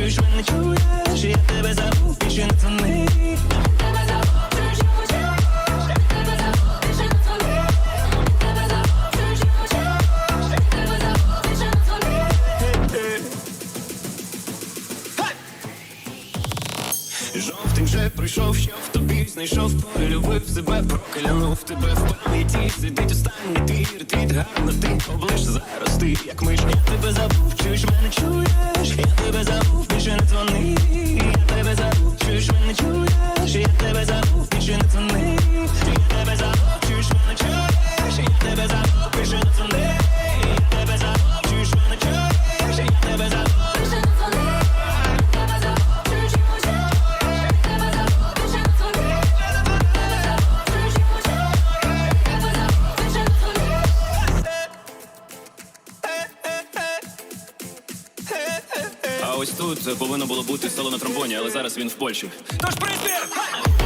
чуєш мене чуєш, я тебе забув, більше не дзвони. Жовтень вже пройшов, що в тобі знайшов, полюбив себе, проклянув тебе в пам'яті. Сидить останній твір, твіт гарно ти облиш зараз ти, як миш. Тебе забув, чуєш мене чуєш, ось тут повинно було бути село на тромбоні, але зараз він в Польщі. Тож приспів!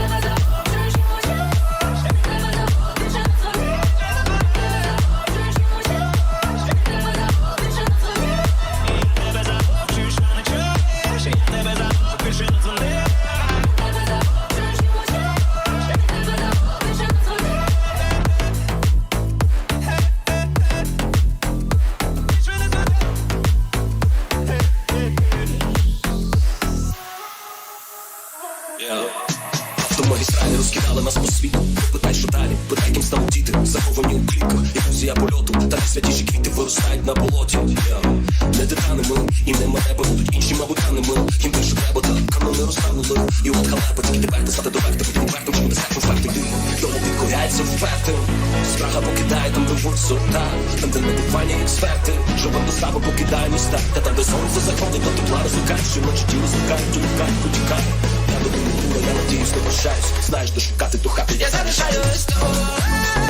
Підкоряється Страха покидає там, де висота, там, де недивані експерти. Живе достава покидає міста, та там, де сонце заходить, до тепла розлукає, що ночі тіло зникають, улікають, потікає. Я до культури, я надіюсь, не прощаюсь. Знаєш, де шукати то хати. Я залишаюсь тут.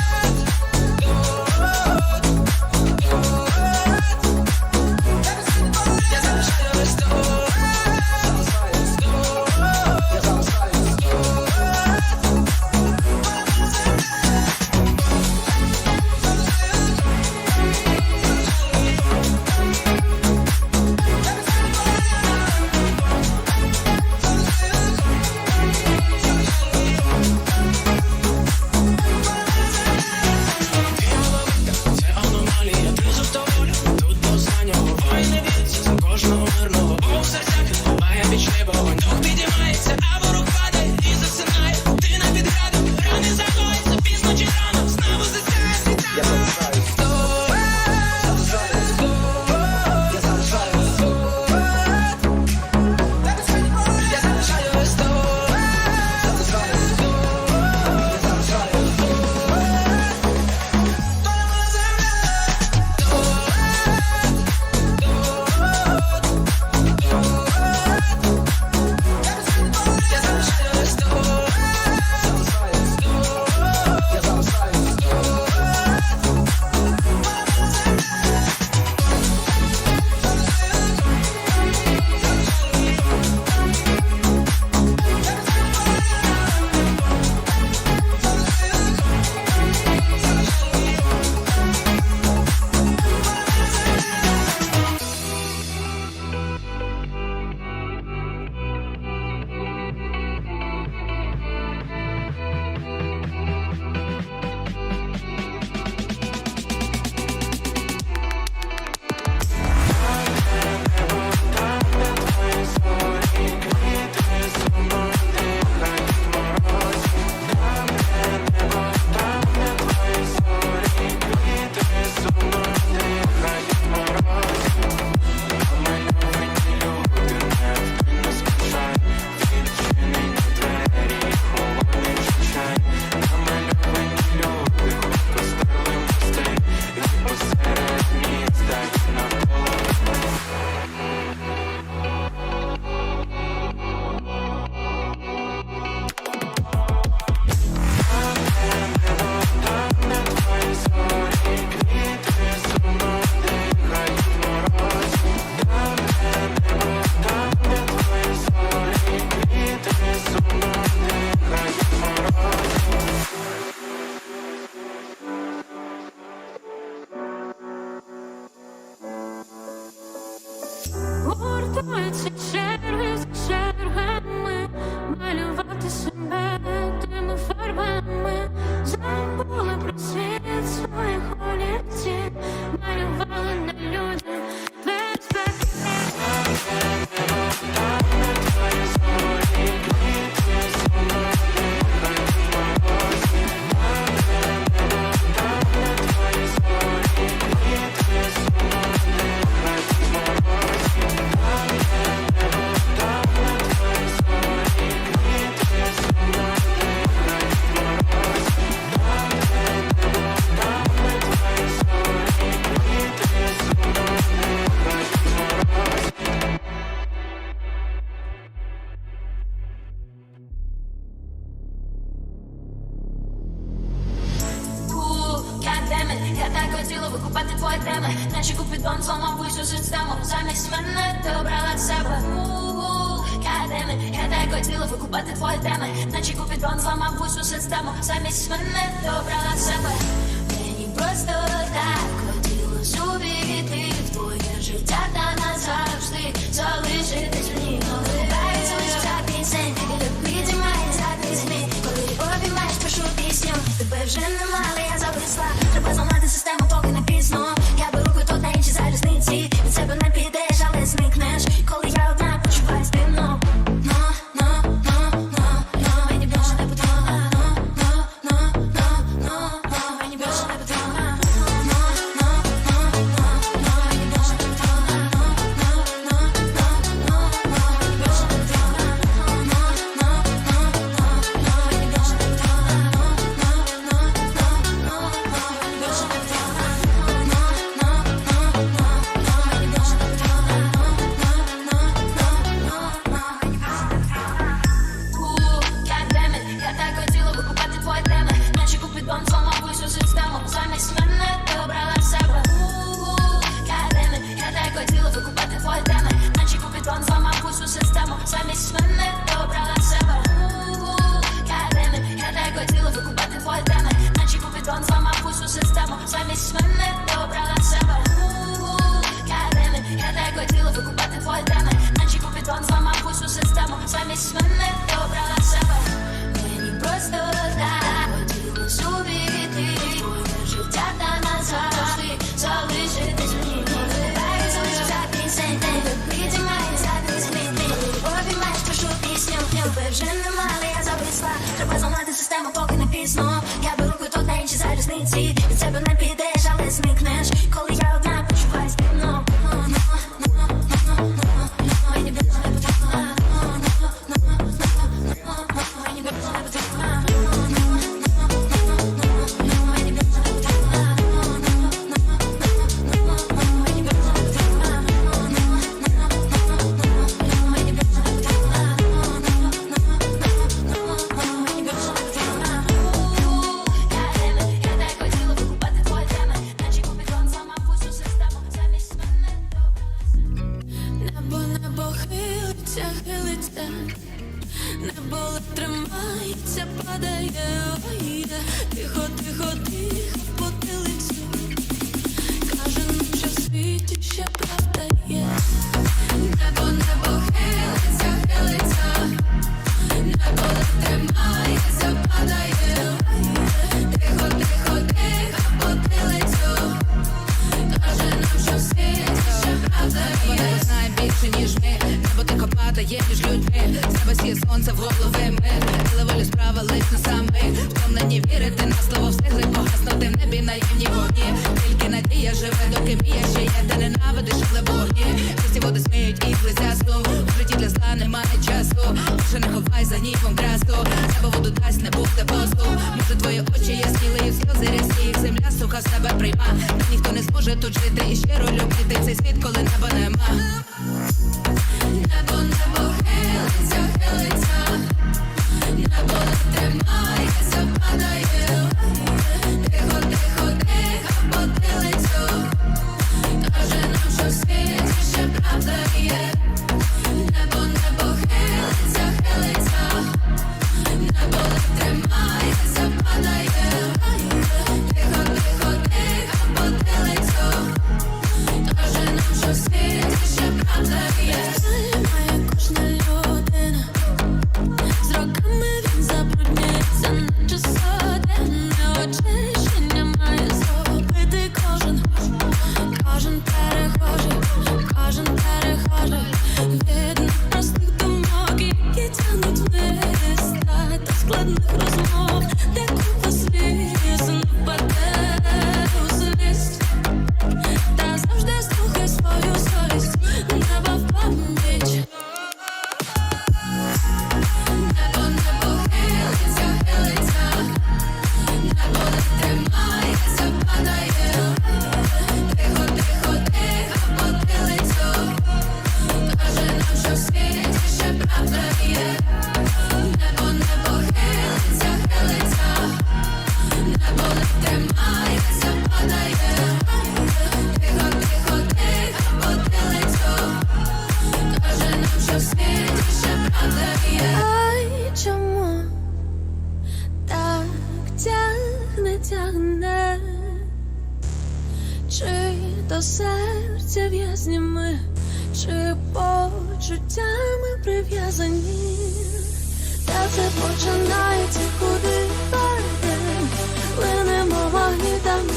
хотіла викупати твої теми, наче купі дом зламав вищу систему. Замість мене ти обрала себе. Угу. Кадеми, я так хотіла викупати твої теми, наче купі дом зламав вищу систему. Замість мене ти обрала себе. Мені просто так хотілося увійти в твоє життя та назавжди залишитись в ній. Улыбається лиш ця пісень, ти любить і має задний змін. Коли обіймаєш, пишу пісню, тебе вже немає. вже нема, але я зависла Треба зламати систему, поки не пізно. Я беру куток на інші залізниці. ми втомлені вірити на слово встигли погаснути в небі наємні вогні. Тільки надія живе, доки мія ще є, та ненавидиш, але вогні Чисті води сміють і плезясу В житті для зла немає часу. Вже не ховай за нівом красу Небо воду дасть, не буде посту. Може твої очі є стілею, сльози різкі їх земля суха з тебе прийма. Та ніхто не зможе тут жити і щиро любити цей світ, коли неба нема. Небо, небо, хилиться, хилиться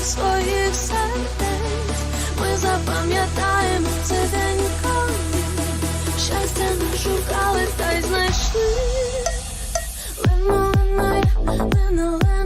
своїх сердець ми запам'ятаємо це день коли щастя не шукали та й знайшли. Лено, лено, лено, лено.